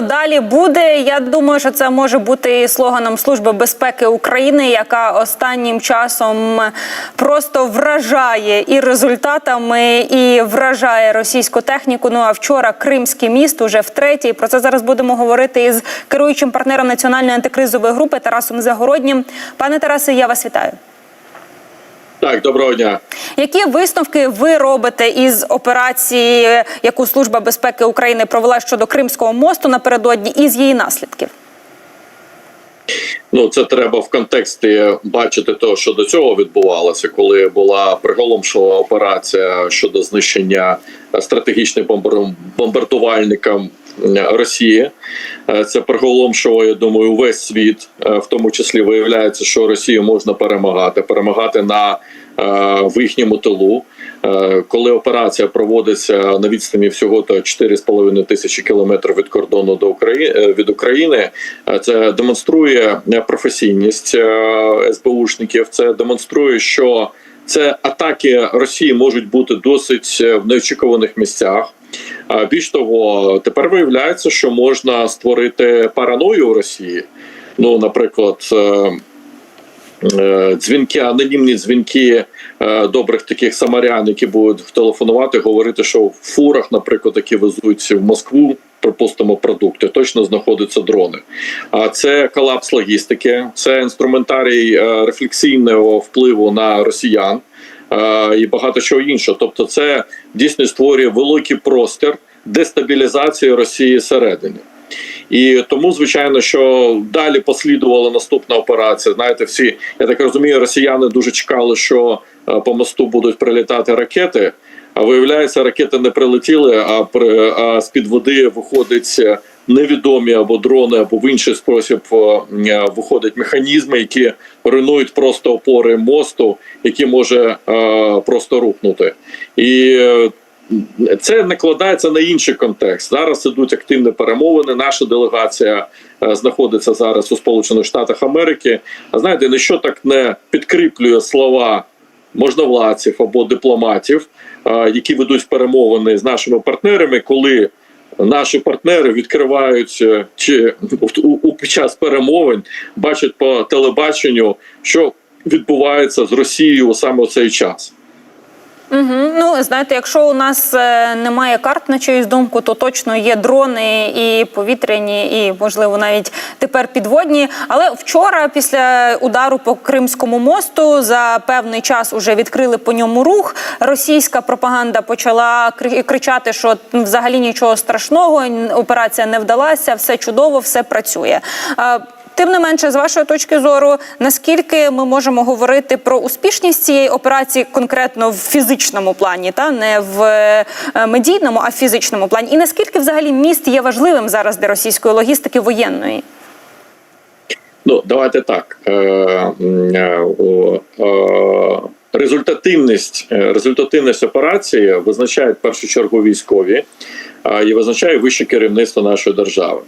далі буде. Я думаю, що це може бути і слоганом Служби безпеки України, яка останнім часом просто вражає і результатами, і вражає російську техніку. Ну а вчора Кримський міст уже втретє. Про це зараз будемо говорити із керуючим партнером національної антикризової групи Тарасом Загороднім. Пане Тарасе, я вас вітаю. Так, доброго дня. Які висновки ви робите із операції, яку Служба безпеки України провела щодо Кримського мосту напередодні, і з її наслідків? Ну це треба в контексті бачити того, що до цього відбувалося, коли була приголомшова операція щодо знищення стратегічним бомбар- бомбардувальникам Росії. Е, Це приголомшило, я думаю, увесь світ, Е, в тому числі виявляється, що Росію можна перемагати, перемагати на е, в їхньому тилу. Е, Коли операція проводиться на відстані всього то 4,5 тисячі кілометрів від кордону до України від України, е, це демонструє професійність е, СБУшників. Це демонструє, що це атаки Росії можуть бути досить е, в неочікуваних місцях. Більш того, тепер виявляється, що можна створити параною у Росії. Ну, наприклад, е, е, дзвінки, анонімні дзвінки е, добрих таких самарян, які будуть телефонувати, говорити, що в фурах, наприклад, які везуть в Москву. Припустимо, продукти точно знаходяться дрони. А це колапс логістики, це інструментарій рефлексійного впливу на росіян і багато чого іншого. Тобто, це дійсно створює великий простір дестабілізації Росії всередині. І тому, звичайно, що далі послідувала наступна операція. Знаєте, всі я так розумію, росіяни дуже чекали, що е, по мосту будуть прилітати ракети. А виявляється, ракети не прилетіли, а при а з під води виходить е, невідомі або дрони, або в інший спосіб е, е, виходять механізми, які руйнують просто опори мосту, які може е, просто рухнути. І це накладається на інший контекст. Зараз ідуть активні перемовини. Наша делегація знаходиться зараз у Сполучених Штатах Америки. А знаєте, ніщо так не підкріплює слова можновладців або дипломатів, які ведуть перемовини з нашими партнерами, коли наші партнери відкривають е, чи у, у під час перемовин бачать по телебаченню, що відбувається з Росією саме у цей час. Угу. Ну знаєте, якщо у нас е, немає карт на чиюсь думку, то точно є дрони і повітряні, і можливо навіть тепер підводні. Але вчора, після удару по Кримському мосту, за певний час уже відкрили по ньому рух. Російська пропаганда почала кри- кричати, що взагалі нічого страшного, операція не вдалася, все чудово, все працює. Тим не менше, з вашої точки зору, наскільки ми можемо говорити про успішність цієї операції конкретно в фізичному плані, та не в е, медійному, а в фізичному плані, і наскільки взагалі міст є важливим зараз для російської логістики воєнної? Ну, давайте так. Е, е, Результативність, результативність операції визначають в першу чергу військові і визначає вище керівництво нашої держави.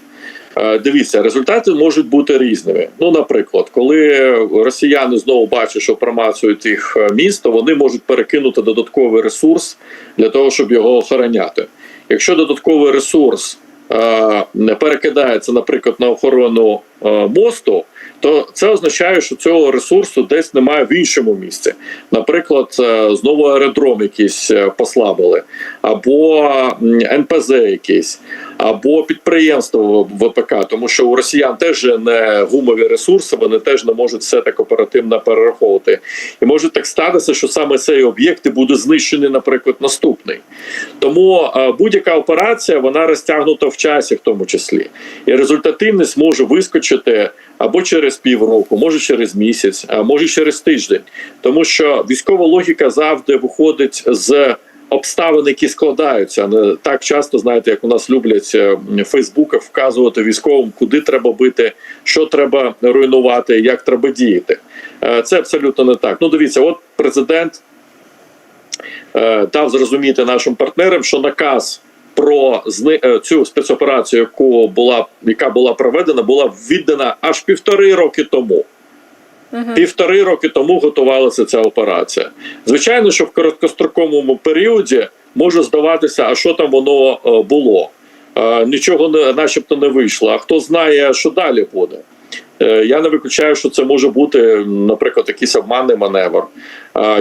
Е, Дивіться, результати можуть бути різними. Ну, наприклад, коли росіяни знову бачать, що промацують їх е, місто, вони можуть перекинути додатковий ресурс для того, щоб його охороняти. Якщо додатковий ресурс е, не перекидається, наприклад, на охорону мосту, то це означає, що цього ресурсу десь немає в іншому місці. Наприклад, знову аеродром якийсь послабили, або НПЗ якийсь, або підприємство ВПК, тому що у росіян теж не гумові ресурси, вони теж не можуть все так оперативно перераховувати. І може так статися, що саме цей об'єкт і буде знищений, наприклад, наступний. Тому е, будь-яка операція вона розтягнута в часі, в тому числі, і результативність може вискочити або через півроку, може через місяць, а може через тиждень, тому що військова логіка завжди виходить з. Обставини, які складаються, не так часто знаєте, як у нас люблять е, в Фейсбуках вказувати військовим, куди треба бити, що треба руйнувати, як треба діяти. Е, Це абсолютно не так. Ну, дивіться, от президент е, дав зрозуміти нашим партнерам, що наказ про е, цю спецоперацію, яку була яка була проведена, була віддана аж півтори роки тому. Півтори роки тому готувалася ця операція. Звичайно, що в короткостроковому періоді може здаватися, а що там воно е, було. е, нічого не, начебто не вийшло. А хто знає, що далі буде? Е, Я не виключаю, що це може бути, наприклад, якийсь обманний маневр,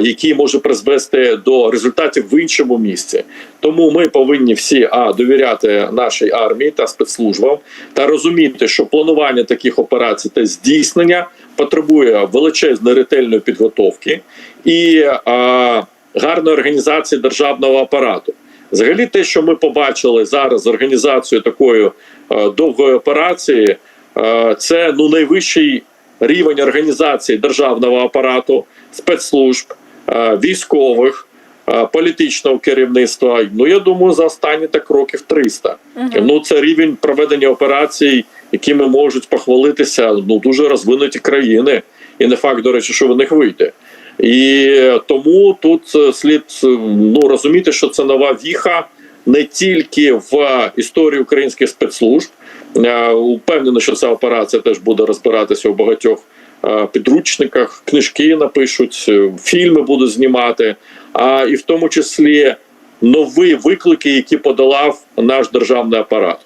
який може призвести до результатів в іншому місці. Тому ми повинні всі а довіряти нашій армії та спецслужбам та розуміти, що планування таких операцій та здійснення потребує величезної ретельної підготовки і а, гарної організації державного апарату. Взагалі, те, що ми побачили зараз з організацією такої е, довгої операції, е, це ну найвищий рівень організації державного апарату, спецслужб, е, військових, політичного керівництва. Ну я думаю, за останні так років 300. Ну це рівень проведення операцій, якими можуть похвалитися ну дуже розвинуті країни, і не факт, до речі, що в них вийде. І тому тут е, слід е, ну розуміти, що це нова віха не тільки в історії українських спецслужб. Е, Упевнено, що ця операція теж буде розбиратися у багатьох підручниках, книжки напишуть, фільми будуть знімати, а і в тому числі нові виклики, які подолав наш державний апарат.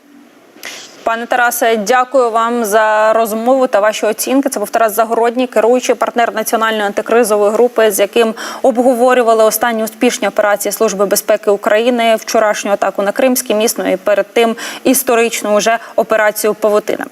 Пане Тарасе, дякую вам за розмову та ваші оцінки. Це був Тарас Загородній, керуючий партнер національної антикризової групи, з яким обговорювали останні успішні операції Служби безпеки України, вчорашню атаку на Кримське міст, ну і перед тим історичну уже операцію Павутина.